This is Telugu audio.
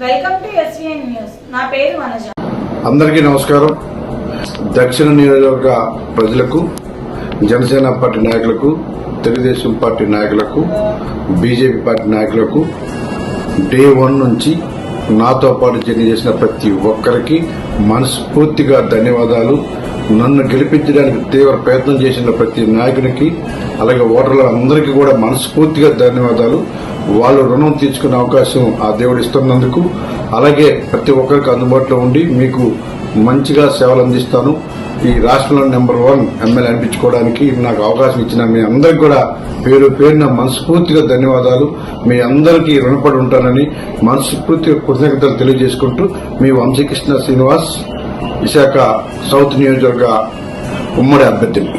Welcome to news. నా పేరు వనజ. అందరికీ నమస్కారం. దక్షిణ నియోజకవర్గ ప్రజలకు జనసేన పార్టీ నాయకులకు తెలుగుదేశం పార్టీ నాయకులకు బీజేపీ పార్టీ నాయకులకు డే వన్ నుంచి నాతో పాటు జర్నీ చేసిన ప్రతి ఒక్కరికి మనస్ఫూర్తిగా ధన్యవాదాలు. నన్ను గెలిపించడానికి తీవ్ర ప్రయత్నం చేసిన ప్రతి నాయకునికి అలాగే ఓటర్ల అందరికీ కూడా మనస్ఫూర్తిగా ధన్యవాదాలు. వాళ్ళు రుణం తీర్చుకునే అవకాశం ఆ దేవుడు ఇస్తున్నందుకు. అలాగే ప్రతి ఒక్కరికి అందుబాటులో ఉండి మీకు మంచిగా సేవలు అందిస్తాను. ఈ రాష్ట్రంలో నెంబర్ వన్ ఎమ్మెల్యే అనిపించుకోవడానికి నాకు అవకాశం ఇచ్చిన మీ అందరికి కూడా పేరు పేరున మనస్ఫూర్తిగా ధన్యవాదాలు. మీ అందరికీ రుణపడి ఉంటానని మనస్ఫూర్తిగా కృతజ్ఞతలు తెలియజేసుకుంటూ మీ వంశీకృష్ణ శ్రీనివాస్ విశాఖ సౌత్ నియోజకవర్గ ఉమ్మడి అభ్యర్థిని